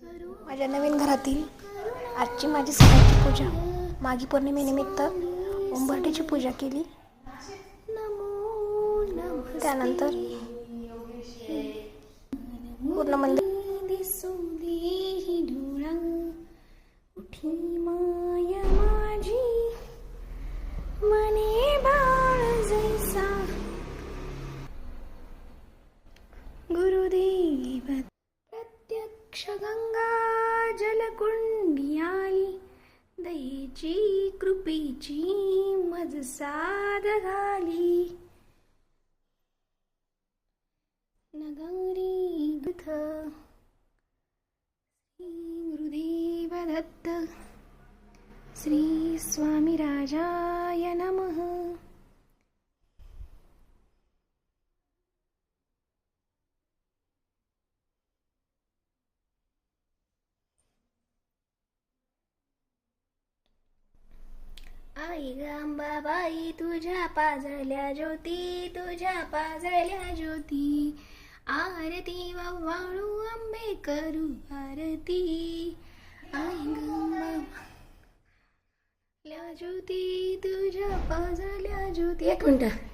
माझ्या नवीन घरातील आजची माझी सकाळची पूजा. माघी पौर्णिमेनिमित्त उंबरटीची पूजा केली. त्यानंतर पूर्ण मंदिर उठी माझी जैसा गुरुदेव क्षगंगा जलकुंडियाई दयेची कृपेची मज साध घाली. नगरी गथ श्री गुरुदेव दत्त श्री स्वामी राजाय नमः. आई गांबाबाई तुझ्या पाजळल्या ज्योती तुझ्या पाजळल्या ज्योती. आरती वाळू आंबे करू आरती. आई गांबाबाल्या ज्योती तुझ्या पाजळल्या ज्योती. एक मिनटं.